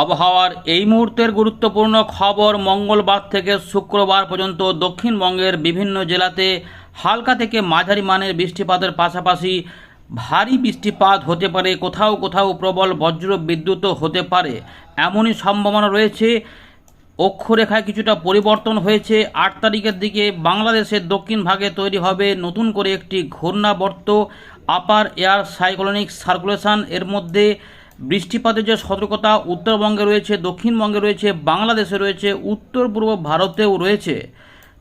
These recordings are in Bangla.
আবহাওয়ার এই মুহূর্তের গুরুত্বপূর্ণ খবর মঙ্গলবার থেকে শুক্রবার পর্যন্ত দক্ষিণবঙ্গের বিভিন্ন জেলাতে হালকা থেকে মাঝারি মানের বৃষ্টিপাতের পাশাপাশি ভারী বৃষ্টিপাত হতে পারে, কোথাও কোথাও প্রবল বজ্র বিদ্যুৎও হতে পারে। এমনই সম্ভাবনা রয়েছে। অক্ষরেখায় কিছুটা পরিবর্তন হয়েছে। আট তারিখের দিকে বাংলাদেশের দক্ষিণ ভাগে তৈরি হবে নতুন করে একটি ঘূর্ণাবর্ত আপার এয়ার সাইক্লোনিক সার্কুলেশন। এর মধ্যে বৃষ্টিপাতের যে সতর্কতা উত্তরবঙ্গে রয়েছে, দক্ষিণবঙ্গে রয়েছে, বাংলাদেশে রয়েছে উত্তর পূর্ব ভারতেও রয়েছে।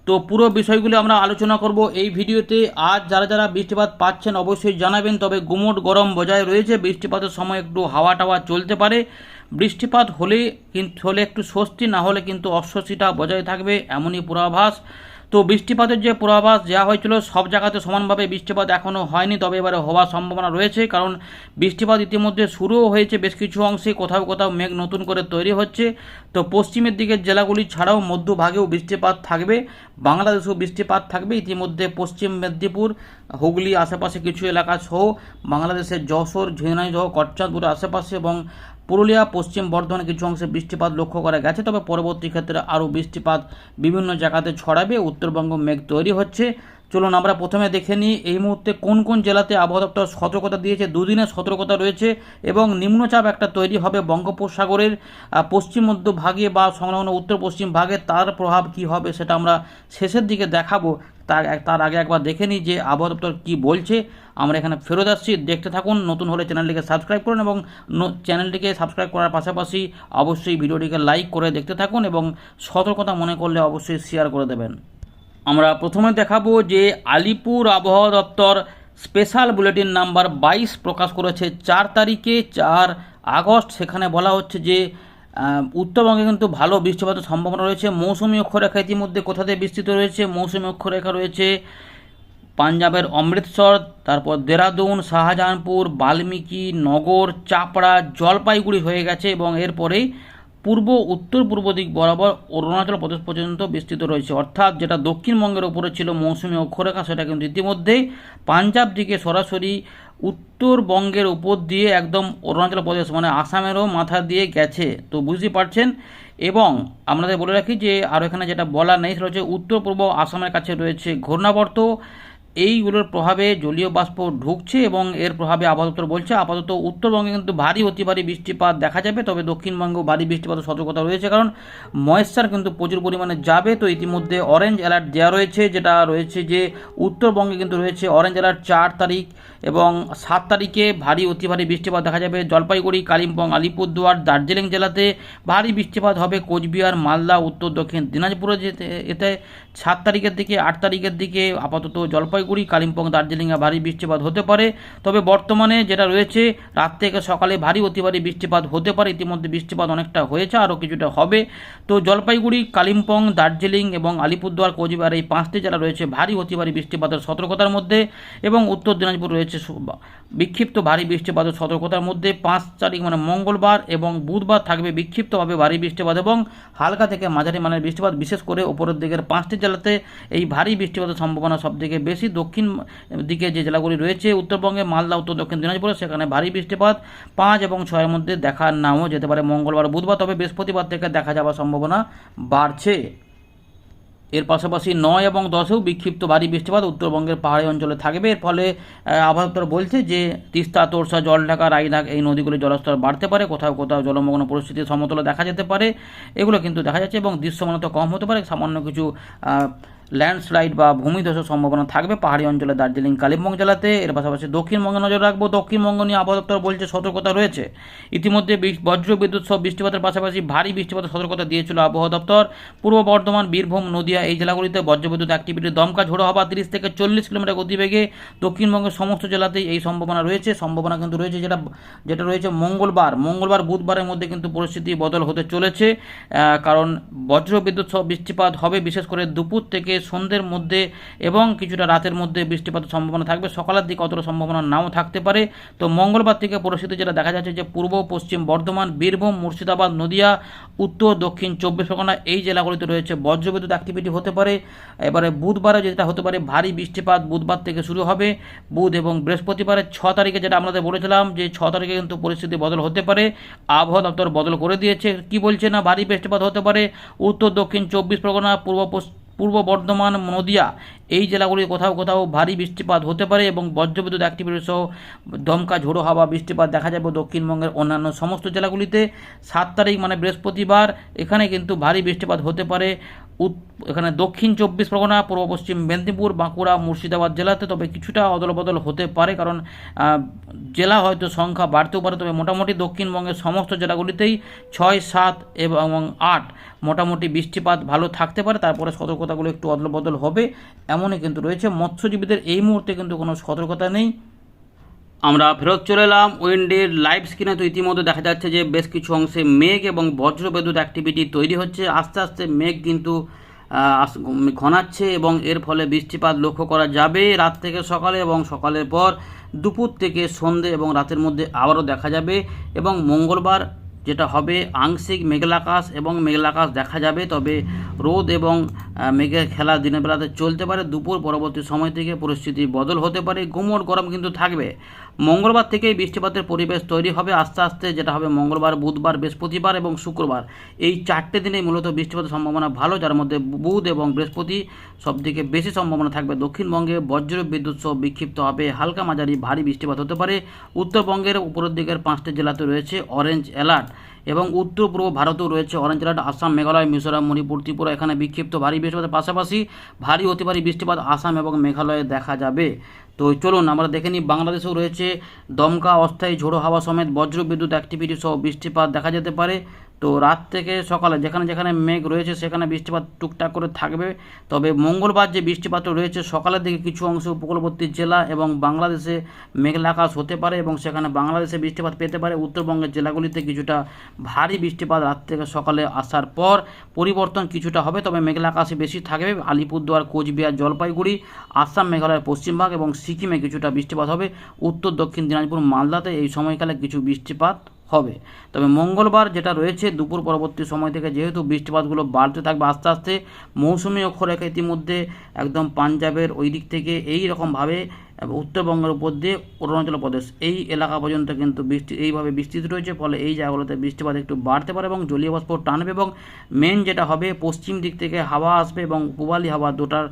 তো পুরো বিষয়গুলো আমরা আলোচনা করব এই ভিডিওতে। আজ যারা যারা বৃষ্টিপাত পাচ্ছেন অবশ্যই জানাবেন, তবে গুমোট গরম বজায় রয়েছে। বৃষ্টিপাতের সময় একটু হাওয়া টাওয়া চলতে পারে। বৃষ্টিপাত হলে কিন্তু হলে একটু স্বস্তি, না হলে কিন্তু অস্বস্তিটা বজায় থাকবে, এমনই পূর্বাভাস। তো বৃষ্টিপাতের যে পূর্বাভাস দেওয়া হয়েছিল, সব জায়গাতে সমানভাবে বৃষ্টিপাত এখনও হয়নি, তবে এবারে হওয়ার সম্ভাবনা রয়েছে, কারণ বৃষ্টিপাত ইতিমধ্যে শুরুও হয়েছে, বেশ কিছু অংশে কোথাও কোথাও মেঘ নতুন করে তৈরি হচ্ছে। তো পশ্চিমের দিকের জেলাগুলি ছাড়াও মধ্যভাগেও বৃষ্টিপাত থাকবে, বাংলাদেশেও বৃষ্টিপাত থাকবে, ইতিমধ্যে পশ্চিম মেদিনীপুর, হুগলি আশেপাশে কিছু এলাকা সহ বাংলাদেশের যশোর, ঝিনাইদহ কচ্চাঁদপুর আশেপাশে এবং পুরুলিয়া, পশ্চিম বর্ধমানের কিছু অংশে বৃষ্টিপাত লক্ষ্য করা গেছে, তবে পরবর্তী ক্ষেত্রে আরও বৃষ্টিপাত বিভিন্ন জায়গাতে ছড়াবে। উত্তরবঙ্গ মেঘ তৈরি হচ্ছে। চলুন আমরা প্রথমে দেখে নিই এই মুহূর্তে কোন কোন জেলাতে আবহাওয়া দপ্তর সতর্কতা দিয়েছে, দুদিনের সতর্কতা রয়েছে এবং নিম্নচাপ একটা তৈরি হবে বঙ্গোপসাগরের পশ্চিম মধ্য ভাগে বা সংলগ্ন উত্তর পশ্চিম ভাগে, তার প্রভাব কি হবে সেটা আমরা শেষের দিকে দেখাবো। তার তার আগে একবার দেখে নিই যে আবহাওয়া দপ্তর কী বলছে। আমরা এখানে ফেরত আসছি, দেখতে থাকুন, নতুন হলে চ্যানেলটিকে সাবস্ক্রাইব করুন এবং চ্যানেলটিকে সাবস্ক্রাইব করার পাশাপাশি অবশ্যই ভিডিওটিকে লাইক করে দেখতে থাকুন এবং সতর্কতা মনে করলে অবশ্যই শেয়ার করে দেবেন। আমরা প্রথমে দেখাবো যে আলিপুর আবহাওয়া দপ্তর স্পেশাল বুলেটিন নাম্বার বাইশ প্রকাশ করেছে চার তারিখে, চার আগস্ট। সেখানে বলা হচ্ছে যে উত্তরবঙ্গে কিন্তু ভালো বৃষ্টিপাতের সম্ভাবনা রয়েছে। মৌসুমী অক্ষরেখা ইতিমধ্যে কোথাতে বিস্তৃত রয়েছে? মৌসুমী অক্ষরেখা রয়েছে পাঞ্জাবের অমৃতসর, তারপর দেরাদুন, শাহজাহানপুর, বাল্মীকি, নগর, চাপড়া, জলপাইগুড়ি হয়ে গেছে এবং এরপরেই পূর্ব উত্তর পূর্ব দিক বরাবর অরুণাচল প্রদেশ পর্যন্ত বিস্তৃত রয়েছে। অর্থাৎ যেটা দক্ষিণবঙ্গের উপরে ছিল মৌসুমী অক্ষরেখা, সেটা কিন্তু ইতিমধ্যেই পাঞ্জাব দিকে সরাসরি উত্তরবঙ্গের উপর দিয়ে একদম অরুণাচল প্রদেশ মানে আসামেরও মাথা দিয়ে গেছে। তো বুঝতে পারছেন? এবং আপনাদের বলে রাখি যে আরও এখানে যেটা বলা নেই, সেটা হচ্ছে উত্তর পূর্ব আসামের কাছে রয়েছে ঘূর্ণাবর্ত। এইগুলোর প্রভাবে জলীয় বাষ্প ঢুকছে এবং এর প্রভাবে আপাতত বলছে, আপাতত উত্তরবঙ্গে কিন্তু ভারী অতি ভারী বৃষ্টিপাত দেখা যাবে, তবে দক্ষিণবঙ্গেও ভারী বৃষ্টিপাতের সতর্কতা রয়েছে কারণ ময়েশ্চার কিন্তু প্রচুর পরিমাণে যাবে। তো ইতিমধ্যে অরেঞ্জ অ্যালার্ট দেওয়া রয়েছে, যেটা রয়েছে যে উত্তরবঙ্গে কিন্তু রয়েছে অরেঞ্জ অ্যালার্ট চার তারিখ এবং সাত তারিখে ভারী অতি ভারী বৃষ্টিপাত দেখা যাবে। জলপাইগুড়ি, কালিম্পং, আলিপুরদুয়ার, দার্জিলিং জেলাতে ভারী বৃষ্টিপাত হবে। কোচবিহার, মালদা, উত্তর দক্ষিণ দিনাজপুরে যেতে, এতে সাত তারিখের দিকে, আট তারিখের দিকে আপাতত জলপাইগুড়ি, কালিম্পং, দার্জিলিংয়ে ভারী বৃষ্টিপাত হতে পারে। তবে বর্তমানে যেটা রয়েছে, রাত থেকে সকালে ভারী অতি ভারী বৃষ্টিপাত হতে পারে। ইতিমধ্যে বৃষ্টিপাত অনেকটা হয়েছে, আরও কিছুটা হবে। তো জলপাইগুড়ি, কালিম্পং, দার্জিলিং এবং আলিপুরদুয়ার, কোচবিহার এই পাঁচটি জেলা রয়েছে ভারী অতি ভারী বৃষ্টিপাতের সতর্কতার মধ্যে এবং উত্তর দিনাজপুর রয়েছে বিক্ষিপ্ত ভারী বৃষ্টিপাতের সতর্কতার মধ্যে। পাঁচ তারিখ মানে মঙ্গলবার এবং বুধবার থাকবে বিক্ষিপ্তভাবে ভারী বৃষ্টিপাত এবং হালকা থেকে মাঝারি মানের বৃষ্টিপাত। বিশেষ করে উপরের দিকের পাঁচটি জেলাতে এই ভারী বৃষ্টিপাতের সম্ভাবনা সবথেকে বেশি। দক্ষিণ দিকে যে জেলাগুলি রয়েছে, উত্তরবঙ্গে, মালদা, উত্তর দক্ষিণ দিনাজপুরে, সেখানে ভারী বৃষ্টিপাত। পাঁচ এবং ছয়ের মধ্যে দেখা নাও যেতে পারে মঙ্গলবার বুধবার, তবে বৃহস্পতিবার থেকে দেখা যাওয়ার সম্ভাবনা বাড়ছে। এর পাশাপাশি নয় এবং দশেও বিক্ষিপ্ত ভারী বৃষ্টিপাত উত্তরবঙ্গের পাহাড়ি অঞ্চলে থাকবে। এর ফলে আবহাওয়া বলছে যে, তিস্তা, তোরসা, জলঢাকা রায়নাক এই নদীগুলির জলস্তর বাড়তে পারে। কোথাও কোথাও জলমগ্ন পরিস্থিতি সমতলে দেখা যেতে পারে। এগুলো কিন্তু দেখা যাচ্ছে এবং দৃশ্যমানতা কম হতে পারে। সামান্য কিছু ল্যান্ডস্লাইড বা ভূমিধসের সম্ভাবনা থাকবে। পাহাড়ি অঞ্চলে দার্জিলিং, কালিম্পং জেলাতে। এর পাশাপাশি দক্ষিণবঙ্গে নজর রাখব। দক্ষিণবঙ্গ নিয়ে আবহাওয়া দপ্তর বলছে, সতর্কতা রয়েছে। ইতিমধ্যে বজ্র বিদ্যুৎ সহ বৃষ্টিপাতের পাশাপাশি ভারী বৃষ্টিপাতের সতর্কতা দিয়েছিল আবহাওয়া দপ্তর। পূর্ব বর্ধমান, বীরভূম, নদিয়া এই জেলাগুলিতে বজ্রবিদ্যুৎ অ্যাক্টিভিটি দমকা ঝোড়ো হওয়া তিরিশ থেকে চল্লিশ কিলোমিটার গতিবেগে। দক্ষিণবঙ্গের সমস্ত জেলাতেই এই সম্ভাবনা রয়েছে। সম্ভাবনা কিন্তু রয়েছে যেটা যেটা রয়েছে মঙ্গলবার। মঙ্গলবার, বুধবারের মধ্যে কিন্তু পরিস্থিতি বদল হতে চলেছে। কারণ বজ্র বিদ্যুৎ সহ বৃষ্টিপাত হবে বিশেষ করে দুপুর থেকে সন্ধ্যের মধ্যে এবং কিছুটা রাতের মধ্যে বৃষ্টিপাতের সম্ভাবনা থাকবে। সকালের দিকে অতটা সম্ভাবনা নাও থাকতে পারে। তো মঙ্গলবার থেকে পরিস্থিতি যেটা দেখা যাচ্ছে যে পূর্ব, পশ্চিম বর্ধমান, বীরভূম, মুর্শিদাবাদ, নদিয়া, উত্তর, দক্ষিণ, চব্বিশ পরগনা এই জেলাগুলিতে রয়েছে বজ্রবিদ্যুৎ অ্যাক্টিভিটি হতে পারে। এবারে বুধবারে যেটা হতে পারে, ভারী বৃষ্টিপাত বুধবার থেকে শুরু হবে। বুধ এবং বৃহস্পতিবারের ছ তারিখে যেটা আমাদের বলেছিলাম যে ছ তারিখে কিন্তু পরিস্থিতি বদল হতে পারে। আবহাওয়া দপ্তর বদল করে দিয়েছে। কি বলছে না ভারী বৃষ্টিপাত হতে পারে? উত্তর, দক্ষিণ, চব্বিশ পরগনা, পূর্ব, পশ্চিম পূর্ব বর্ধমান নদিয়া এই জেলাগুলি কোথাও কোথাও ভারী বৃষ্টিপাত হতে পারে এবং বজ্রবিদ্যুৎ অ্যাক্টিভিটি সহ দমকা, ঝোড়ো হাওয়া, বৃষ্টিপাত দেখা যাবে দক্ষিণবঙ্গের অন্যান্য সমস্ত জেলাগুলিতে। সাত তারিখ মানে বৃহস্পতিবার, এখানে কিন্তু ভারী বৃষ্টিপাত হতে পারে। এখানে দক্ষিণ চব্বিশ পরগনা, পূর্ব পশ্চিম মেদিনীপুর, বাঁকুড়া, মুর্শিদাবাদ জেলাতে তবে কিছুটা অদলবদল হতে পারে কারণ জেলা হয়তো সংখ্যা বাড়তেও পারে, তবে মোটামুটি দক্ষিণবঙ্গের সমস্ত জেলাগুলিতেই ছয়, সাত এবং আট মোটামুটি বৃষ্টিপাত ভালো থাকতে পারে। তারপরে সতর্কতাগুলো একটু অদলবদল হবে। এমনই কিন্তু রয়েছে। মৎস্যজীবীদের এই মুহূর্তে কিন্তু কোনো সতর্কতা নেই। আমরা ফেরত চলে এলাম উইন্ডের লাইভ স্ক্রিনে তো ইতিমধ্যে দেখা যাচ্ছে যে বেশ কিছু অংশে মেঘ এবং বজ্রবিদ্যুৎ অ্যাক্টিভিটি তৈরি হচ্ছে। আস্তে আস্তে মেঘ কিন্তু ঘনাচ্ছে এবং এর ফলে বৃষ্টিপাত লক্ষ্য করা যাবে রাত থেকে সকালে এবং সকালের পর। দুপুর থেকে সন্ধে এবং রাতের মধ্যে আবারও দেখা যাবে এবং মঙ্গলবার যেটা হবে আংশিক মেঘলাকাশ এবং মেঘলাকাশ দেখা যাবে, তবে রোদ এবং মেঘের খেলা দিনের বেলাতে চলতে পারে। দুপুর পরবর্তী সময় থেকে পরিস্থিতি বদল হতে পারে। গুমোট গরম কিন্তু থাকবে। মঙ্গলবার থেকেই বৃষ্টিপাতের পরিবেশ তৈরি হবে আস্তে আস্তে, যেটা হবে মঙ্গলবার, বুধবার, বৃহস্পতিবার এবং শুক্রবার। এই চারটে দিনে মূলত বৃষ্টিপাতের সম্ভাবনা ভালো, যার মধ্যে বুধ এবং বৃহস্পতি সবথেকে বেশি সম্ভাবনা থাকবে। দক্ষিণবঙ্গে বজ্র বিদ্যুৎ সহ বিক্ষিপ্ত হবে হালকা মাঝারি ভারী বৃষ্টিপাত হতে পারে। উত্তরবঙ্গের উপরের দিকের পাঁচটি জেলাতে রয়েছে অরেঞ্জ অ্যালার্ট এবং উত্তর পূর্ব ভারতেও রয়েছে অরেঞ্জ অ্যালার্ট আসাম, মেঘালয়, মিজোরাম, মণিপুর, ত্রিপুরা। এখানে বিক্ষিপ্ত ভারী বৃষ্টিপাতের পাশাপাশি ভারী অতি ভারী বৃষ্টিপাত আসাম এবং মেঘালয়ে দেখা যাবে। তো চলুন, আমরা দেখে নিই, বাংলাদেশেও রয়েছে দমকা, অস্থায়ী ঝোড়ো হাওয়া সমেত বজ্রবিদ্যুৎ অ্যাক্টিভিটি সহ বৃষ্টিপাত দেখা যেতে পারে। তো রাত থেকে সকালে যেখানে যেখানে মেঘ রয়েছে সেখানে বৃষ্টিপাত টুকটাক করে থাকবে। তবে মঙ্গলবার যে বৃষ্টিপাত রয়েছে, সকালের দিকে কিছু অংশ উপকূলবর্তী জেলা এবং বাংলাদেশে মেঘলা আকাশ হতে পারে এবং সেখানে বাংলাদেশে বৃষ্টিপাত পেতে পারে। উত্তরবঙ্গের জেলাগুলিতে কিছুটা ভারী বৃষ্টিপাত রাত থেকে সকালে আসার পর পরিবর্তন কিছুটা হবে। তবে মেঘলা আকাশে বেশি থাকবে। আলিপুরদুয়ার, কোচবিহার, জলপাইগুড়ি, আসাম মেঘালয়ের পশ্চিমভাগ এবং সিকিমে কিছুটা বৃষ্টিপাত হবে। উত্তর দক্ষিণ দিনাজপুর, মালদাতে এই সময়কালে কিছু বৃষ্টিপাত হবে। তবে মঙ্গলবার যেটা রয়েছে, দুপুর পরবর্তী সময় থেকে যেহেতু বৃষ্টিপাতগুলো বাড়তে থাকবে, আস্তে আস্তে মৌসুমি অক্ষরেখা ইতিমধ্যে একদম পাঞ্জাবের ওই দিক থেকে এই রকমভাবে উত্তরবঙ্গের উপর দিয়ে অরুণাচল প্রদেশ, এই এলাকা পর্যন্ত কিন্তু বৃষ্টি, এইভাবে বিস্তৃত রয়েছে, ফলে এই জায়গাগুলোতে বৃষ্টিপাত একটু বাড়তে পারে এবং জলীয় বাষ্প টানবে এবং মেন যেটা হবে, পশ্চিম দিক থেকে হাওয়া আসবে এবং পূবালি হাওয়া দুটার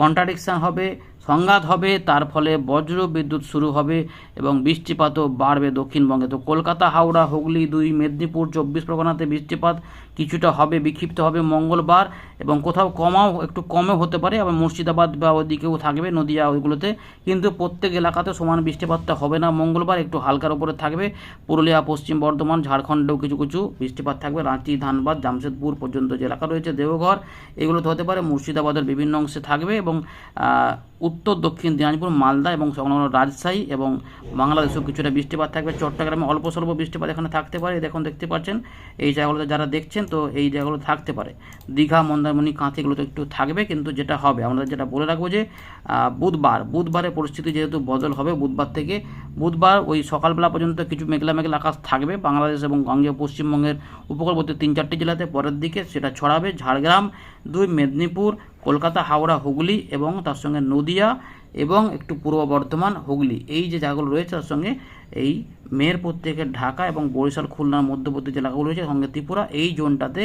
কন্ট্রাডিকশান হবে। সংঘাত হবে, তার ফলে বজ্র বিদ্যুৎ শুরু হবে এবং বৃষ্টিপাতও বাড়বে দক্ষিণবঙ্গে। তো কলকাতা, হাওড়া, হুগলি দুই, মেদিনীপুর, চব্বিশ পরগনাতে বৃষ্টিপাত কিছুটা হবে, বিক্ষিপ্ত হবে মঙ্গলবার এবং কোথাও কমাও, একটু কমও হতে পারে। আবার মুর্শিদাবাদ বা ওদিকেও থাকবে, নদিয়া ওইগুলোতে। কিন্তু প্রত্যেক এলাকাতে সমান বৃষ্টিপাতটা হবে না। মঙ্গলবার একটু হালকার উপরে থাকবে। পুরুলিয়া, পশ্চিম বর্ধমান, ঝাড়খণ্ডেও কিছু কিছু বৃষ্টিপাত থাকবে। রাঁচি, ধানবাদ, জামশেদপুর পর্যন্ত যে এলাকা রয়েছে, দেওঘর, এগুলোতে হতে পারে। মুর্শিদাবাদের বিভিন্ন অংশে থাকবে এবং উত্তর, দক্ষিণ দিনাজপুর, মালদা এবং সংলগ্ন রাজশাহী এবং বাংলাদেশেও কিছুটা বৃষ্টিপাত থাকবে। চট্টগ্রামে অল্প স্বল্প বৃষ্টিপাত এখানে থাকতে পারে। দেখুন, দেখতে পাচ্ছেন, এই জায়গাগুলোতে যারা দেখছেন, তো এই জায়গাগুলো থাকতে পারে। দীঘা, মন্দারমণি কাঁথিগুলো তো একটু থাকবে, কিন্তু যেটা হবে, আমরা যেটা বলে রাখব যে বুধবার, বুধবারের পরিস্থিতি যেহেতু বদল হবে বুধবার থেকে, বুধবার ওই সকালবেলা পর্যন্ত কিছু মেঘলা মেঘলা আকাশ থাকবে। বাংলাদেশ এবং গাঙ্গেয় পশ্চিমবঙ্গের উপকূলবর্তী তিন চারটি জেলাতে পরের দিকে সেটা ছড়াবে। ঝাড়গ্রাম, দুই মেদিনীপুর কলকাতা, হাওড়া, হুগলি এবং তার সঙ্গে নদিয়া এবং একটু পূর্ব বর্ধমান, হুগলি। এই যে জায়গাগুলো রয়েছে, তার সঙ্গে এই মেহেরপুর থেকে ঢাকা এবং বরিশাল, খুলনার মধ্যবর্তী জেলাগুলো রয়েছে, সঙ্গে ত্রিপুরা। এই জোনটাতে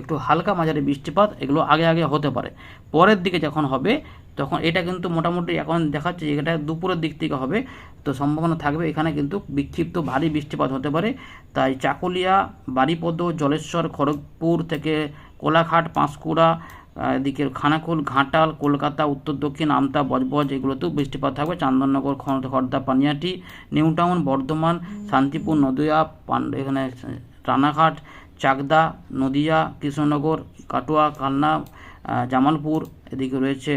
একটু হালকা মাঝারি বৃষ্টিপাত, এগুলো আগে আগে হতে পারে। পরের দিকে যখন হবে, তখন এটা কিন্তু মোটামুটি এখন দেখাচ্ছে যে এটা দুপুরের দিক থেকে হবে। তো সম্ভাবনা থাকবে, এখানে কিন্তু বিক্ষিপ্ত ভারী বৃষ্টিপাত হতে পারে। তাই চাকুলিয়া, বারিপদ, জলেশ্বর, খড়গপুর থেকে কোলাঘাট, পাঁশকুড়া এদিকে খানাকুল ঘাটাল কলকাতা উত্তর দক্ষিণ আমতা বজবজ এগুলোতেও বৃষ্টিপাত থাকবে। চান্দননগর খ- খড়দা পানিয়াটি নিউ টাউন বর্ধমান শান্তিপুর নদিয়া পান এখানে রানাঘাট চাকদা নদিয়া কৃষ্ণনগর কাটোয়া কালনা জামালপুর এদিকে রয়েছে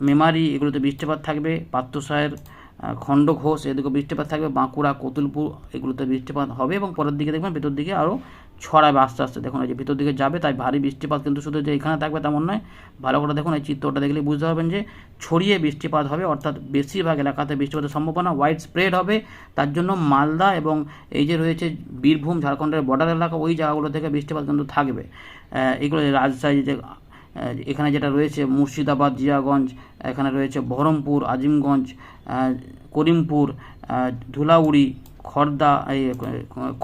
মেমারি এগুলোতে বৃষ্টিপাত থাকবে। পাত্রসায়ের আহ, খণ্ডঘোষ এদিকে বৃষ্টিপাত থাকবে। বাঁকুড়া কতুলপুর এগুলোতে বৃষ্টিপাত হবে এবং পরের দিকে দেখবেন ভেতর দিকে আরও ছড়াবে আস্তে আস্তে। দেখুন, এই যে ভিতর দিকে যাবে, তাই ভারী বৃষ্টিপাত কিন্তু শুধু যে এখানে থাকবে তেমন নয়, ভালো করে দেখুন, এই চিত্রটা দেখলে বুঝতে পারবেন যে ছড়িয়ে বৃষ্টিপাত হবে, অর্থাৎ বেশিরভাগ এলাকাতে বৃষ্টিপাতের সম্ভাবনা ওয়াইড স্প্রেড হবে। তার জন্য মালদা এবং এই যে রয়েছে বীরভূম, ঝাড়খণ্ডের বর্ডার এলাকা, ওই জায়গাগুলো থেকে বৃষ্টিপাত কিন্তু থাকবে। এগুলো রাজশাহী যে এখানে যেটা রয়েছে মুর্শিদাবাদ, জিয়াগঞ্জ, এখানে রয়েছে বহরমপুর, আজিমগঞ্জ করিমপুর ধুলাউড়ি, খর্দা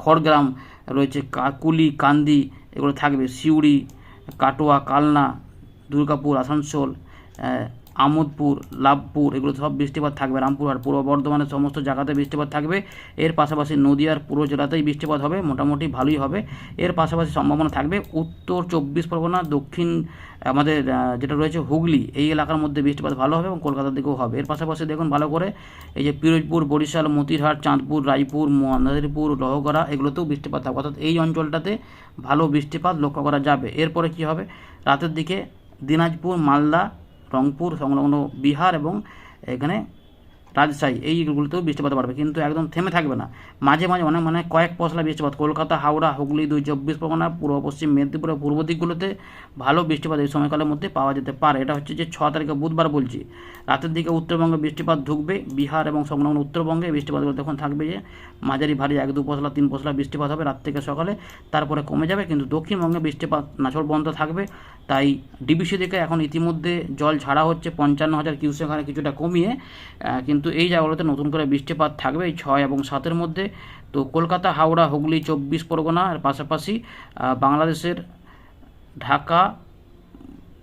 খড়গ্রাম, রয়েছে কাকুলি, কান্দি, এগুলো থাকবে। সিউড়ি, কাটোয়া, কালনা, দুর্গাপুর, আসানসোল আমোদপুর, লাভপুর, এগুলো সব বৃষ্টিপাত থাকবে। রামপুরহাট, পূর্ব বর্ধমানের সমস্ত জায়গাতে বৃষ্টিপাত থাকবে। এর পাশাপাশি নদিয়ার পুরো জেলাতেই বৃষ্টিপাত হবে, মোটামুটি ভালোই হবে। এর পাশাপাশি সম্ভাবনা থাকবে উত্তর চব্বিশ পরগনা, দক্ষিণ, আমাদের যেটা রয়েছে হুগলি, এই এলাকার মধ্যে বৃষ্টিপাত ভালো হবে এবং কলকাতার দিকেও হবে। এর পাশাপাশি দেখুন ভালো করে, এই যে পিরোজপুর, বরিশাল, মতিরহাট, চাঁদপুর, রায়পুর মাদারীপুর লহগড়া, এগুলোতেও বৃষ্টিপাত থাকবে। অর্থাৎ এই অঞ্চলটাতে ভালো বৃষ্টিপাত লক্ষ্য করা যাবে। এরপরে কি হবে? রাতের দিকে দিনাজপুর, মালদা রংপুর সংলগ্ন বিহার এবং এখানে রাজশাহী এইগুলোতেও বৃষ্টিপাত বাড়বে। কিন্তু একদম থেমে থাকবে না। মাঝে মাঝে অনেক মানে কয়েক পশলা বৃষ্টিপাত। কলকাতা হাওড়া হুগলি দুই চব্বিশ পরগনা পূর্ব পশ্চিম মেদিনীপুরের পূর্ব দিকগুলোতে ভালো বৃষ্টিপাত এই সময়কালের মধ্যে পাওয়া যেতে পারে। এটা হচ্ছে যে ছ তারিখে বুধবার বলছি। রাতের দিকে উত্তরবঙ্গে বৃষ্টিপাত ঢুকবে। বিহার এবং সংলগ্ন উত্তরবঙ্গে বৃষ্টিপাতগুলো তখন থাকবে যে মাঝারি ভারী এক দু পশলা তিন পশলা বৃষ্টিপাত হবে রাত থেকে সকালে। তারপরে কমে যাবে কিন্তু দক্ষিণবঙ্গে বৃষ্টিপাত নাচড় বন্ধ থাকবে। তাই ডিবিসি থেকে এখন ইতিমধ্যে জল ছাড়া হচ্ছে পঞ্চান্ন হাজার কিউসেক কিছুটা কমিয়ে আহ, কিন্তু এই জায়গাগুলোতে নতুন করে বৃষ্টিপাত থাকবে এই ছয় এবং সাতের মধ্যে। তো কলকাতা, হাওড়া, হুগলি, চব্বিশ পরগনার পাশাপাশি বাংলাদেশের ঢাকা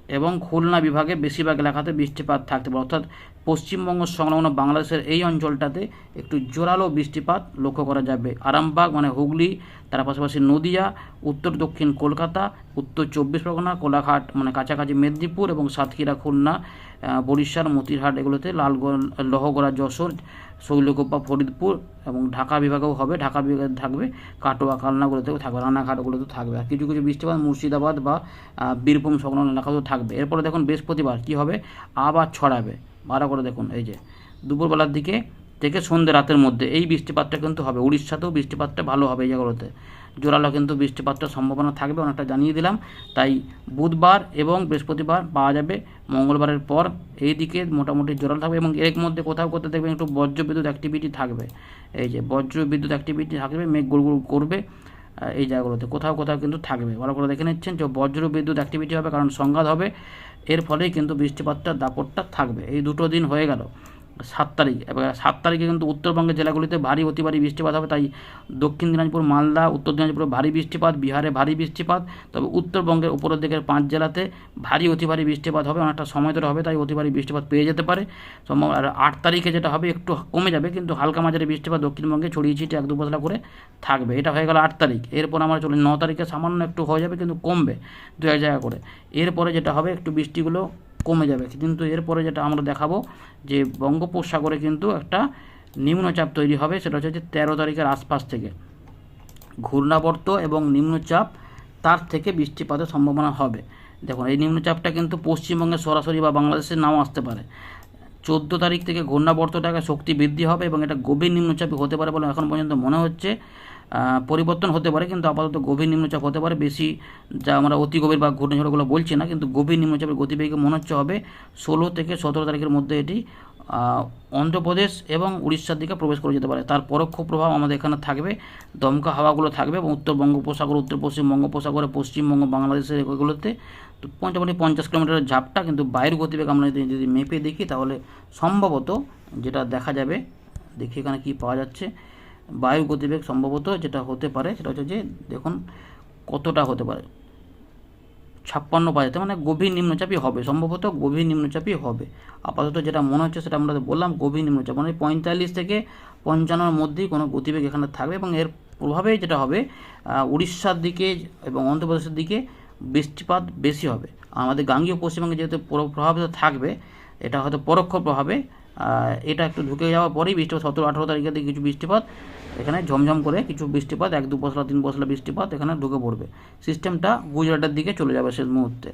এবং খুলনা বিভাগে বেশিরভাগ এলাকাতে বৃষ্টিপাত থাকতে পারে। অর্থাৎ পশ্চিমবঙ্গ সংলগ্ন বাংলাদেশের এই অঞ্চলটাতে একটু জোরালো বৃষ্টিপাত লক্ষ্য করা যাবে। আরামবাগ মানে হুগলি, তার পাশাপাশি নদিয়া, উত্তর দক্ষিণ কলকাতা, উত্তর চব্বিশ পরগনা, কোলাঘাট মানে কাছাকাছি মেদিনীপুর এবং সাতক্ষীরা, খুলনা বরিশাল, মতিরহাট এগুলোতে লালগঞ্জ লহগড়া, যশোর শৈলকুপা, ফরিদপুর এবং ঢাকা বিভাগেও হবে। ঢাকা বিভাগে থাকবে কাটোয়া কালনাগুলোতেও থাকবে রানাঘাটগুলোতেও থাকবে। আর কিছু কিছু বৃষ্টিপাত, মুর্শিদাবাদ বা বীরভূম সংলগ্ন এলাকাতেও থাকবে। এরপরে দেখুন বৃহস্পতিবার কী হবে? আবার ছড়াবে। ভালো করে দেখুন, এই যে দুপুরবেলার দিকে থেকে সন্ধ্যে রাতের মধ্যে। এই বৃষ্টিপাতটা কিন্তু হবে। উড়িষ্যাতেও বৃষ্টিপাতটা ভালো হবে এই জায়গাগুলোতে। জোরালো কিন্তু বৃষ্টিপাতটার সম্ভাবনা থাকবে, অনেকটা জানিয়ে দিলাম। তাই বুধবার এবং বৃহস্পতিবার পাওয়া যাবে, মঙ্গলবারের পর এই দিকে মোটামুটি জোরালো থাকবে এবং এর মধ্যে কোথাও কোথাও দেখবেন একটু বজ্র বিদ্যুৎ অ্যাক্টিভিটি থাকবে। এই যে বজ্র বিদ্যুৎ অ্যাক্টিভিটি থাকবে, মেঘ গুড় গুড় করবে এই জায়গাগুলোতে কোথাও কোথাও কিন্তু থাকবে। ভালো করে দেখে নিচ্ছেন যে বজ্র বিদ্যুৎ অ্যাক্টিভিটি হবে, কারণ সংঘাত হবে। এর ফলেই কিন্তু বৃষ্টিপাতটা, দাপটটা থাকবে। এই দুটো দিন হয়ে গেল। সাত তারিখ। এবার সাত তারিখে কিন্তু উত্তরবঙ্গের জেলাগুলিতে ভারী অতি ভারী বৃষ্টিপাত হবে। তাই দক্ষিণ দিনাজপুর, মালদা, উত্তর দিনাজপুরে ভারী বৃষ্টিপাত, বিহারে ভারী বৃষ্টিপাত, তবে উত্তরবঙ্গের উপরের দিকের পাঁচ জেলাতে ভারী অতি ভারী বৃষ্টিপাত হবে। অনেকটা সময় ধরে হবে, তাই অতি ভারী বৃষ্টিপাত পেয়ে যেতে পারে। সম্ভব আর আট তারিখে যেটা হবে একটু কমে যাবে, কিন্তু হালকা মাঝারি বৃষ্টিপাত দক্ষিণবঙ্গে ছড়িয়ে ছিটিয়ে এক দু পশলা করে থাকবে। এটা হয়ে গেল আট তারিখ। এরপর আমরা চলে ন তারিখে সামান্য একটু হয়ে যাবে, কিন্তু কমবে দু এক জায়গা করে। এরপরে যেটা হবে, একটু বৃষ্টিগুলো কমে যাবে। কিন্তু এরপরে যেটা আমরা দেখাবো যে বঙ্গোপসাগরে কিন্তু একটা নিম্নচাপ তৈরি হবে, সেটা হচ্ছে তেরো তারিখের আশপাশ থেকে। ঘূর্ণাবর্ত এবং নিম্নচাপ তার থেকে বৃষ্টিপাতের সম্ভাবনা হবে। দেখুন, এই নিম্নচাপটা কিন্তু পশ্চিমবঙ্গে সরাসরি বা বাংলাদেশে নাও আসতে পারে। চোদ্দ তারিখ থেকে ঘূর্ণাবর্তটাকে শক্তি বৃদ্ধি হবে এবং এটা গভীর নিম্নচাপই হতে পারে বলে এখন পর্যন্ত মনে হচ্ছে। পরিবর্তন হতে পারে, কিন্তু আপাতত গভীর নিম্নচাপ হতে পারে। বেশি যা আমরা অতি গভীর বা ঘূর্ণিঝড়গুলো বলছি না, কিন্তু গভীর নিম্নচাপের গতিবেগে মনে হচ্ছে হবে ষোলো থেকে সতেরো তারিখের মধ্যে এটি অন্ধ্রপ্রদেশ এবং উড়িষ্যার দিকে প্রবেশ করে যেতে পারে। তার পরোক্ষ প্রভাব আমাদের এখানে থাকবে, দমকা হাওয়াগুলো থাকবে এবং উত্তর বঙ্গোপসাগর, উত্তর পশ্চিম বঙ্গোপসাগরে পশ্চিমবঙ্গ বাংলাদেশের এগুলোতে তো পঞ্চাশ কিলোমিটারের ঝাপটা, কিন্তু বায়ুর গতিবেগ আমরা যদি মেপে দেখি, তাহলে সম্ভবত যেটা দেখা যাবে, দেখি এখানে কি পাওয়া যাচ্ছে। বায়ু গতিবেগ সম্ভবত যেটা হতে পারে, সেটা হচ্ছে যে দেখুন কতটা হতে পারে। ছাপ্পান্ন পাওয়া যেতে মানে গভীর নিম্নচাপই হবে, সম্ভবত গভীর নিম্নচাপই হবে। আপাতত যেটা মনে হচ্ছে সেটা আমরা বললাম গভীর নিম্নচাপ মানে পঁয়তাল্লিশ থেকে পঞ্চান্নর মধ্যেই কোনো গতিবেগ এখানে থাকবে এবং এর প্রভাবে যেটা হবে উড়িষ্যার দিকে এবং অন্ধ্রপ্রদেশের দিকে বৃষ্টিপাত বেশি হবে। আমাদের গাঙ্গীয় পশ্চিমবঙ্গে যেহেতু প্রভাবিত থাকবে, এটা হয়তো পরোক্ষ প্রভাবে এটা একটু ঢুকে যাওয়ার পরেই বৃষ্টিপাত সতেরো, আঠেরো তারিখের দিকে কিছু বৃষ্টিপাত, এখানে ঝমঝম করে কিছু বৃষ্টিপাত, এক, দু পশলা, তিন পশলা বৃষ্টিপাত এখানে ঢুকে পড়বে। সিস্টেমটা গুজরাটের দিকে চলে যাবে শেষ মুহূর্তে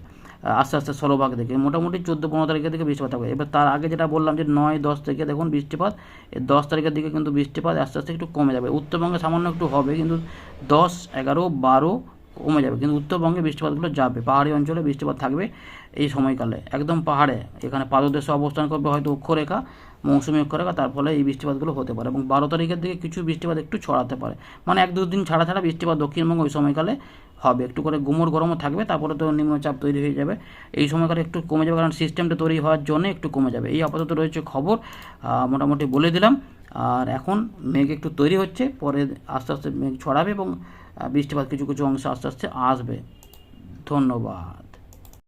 আস্তে আস্তে ষোলো ভাগ থেকে মোটামুটি চোদ্দ, পনেরো তারিখের দিকে বৃষ্টিপাত থাকবে। এবার তার আগে যেটা বললাম যে নয়, দশ থেকে দেখুন বৃষ্টিপাত দশ তারিখের দিকে কিন্তু বৃষ্টিপাত আস্তে আস্তে একটু কমে যাবে। উত্তরবঙ্গে সামান্য একটু হবে, কিন্তু দশ, এগারো, বারো কমে যাবে। কিন্তু উত্তরবঙ্গে বৃষ্টিপাতগুলো যাবে। পাহাড়ি অঞ্চলে বৃষ্টিপাত থাকবে এই সময়কালে। একদম পাহাড়ে। এখানে পাদদেশে অবস্থান করবে হয়তো অক্ষরেখা, মৌসুমি অক্ষরেখা, তার ফলে এই বৃষ্টিপাতগুলো হতে পারে এবং বারো তারিখের দিকে কিছু বৃষ্টিপাত একটু ছড়াতে পারে। মানে এক দুদিন ছাড়া ছাড়া বৃষ্টিপাত দক্ষিণবঙ্গ ওই সময়কালে হবে। একটু করে গুমোর গরমও থাকবে, তারপরে তো নিম্নচাপ তৈরি হয়ে যাবে। এই সময়কালে একটু কমে যাবে, কারণ সিস্টেমটা তৈরি হওয়ার জন্য একটু কমে যাবে। এই আপাতত রয়েছে খবর। মোটামুটি বলে দিলাম। আর এখন মেঘ একটু তৈরি হচ্ছে, পরে আস্তে আস্তে মেঘ ছড়াবে এবং বৃষ্টিপাত কিছু কিছু অংশ আস্তে আস্তে আসবে। ধন্যবাদ।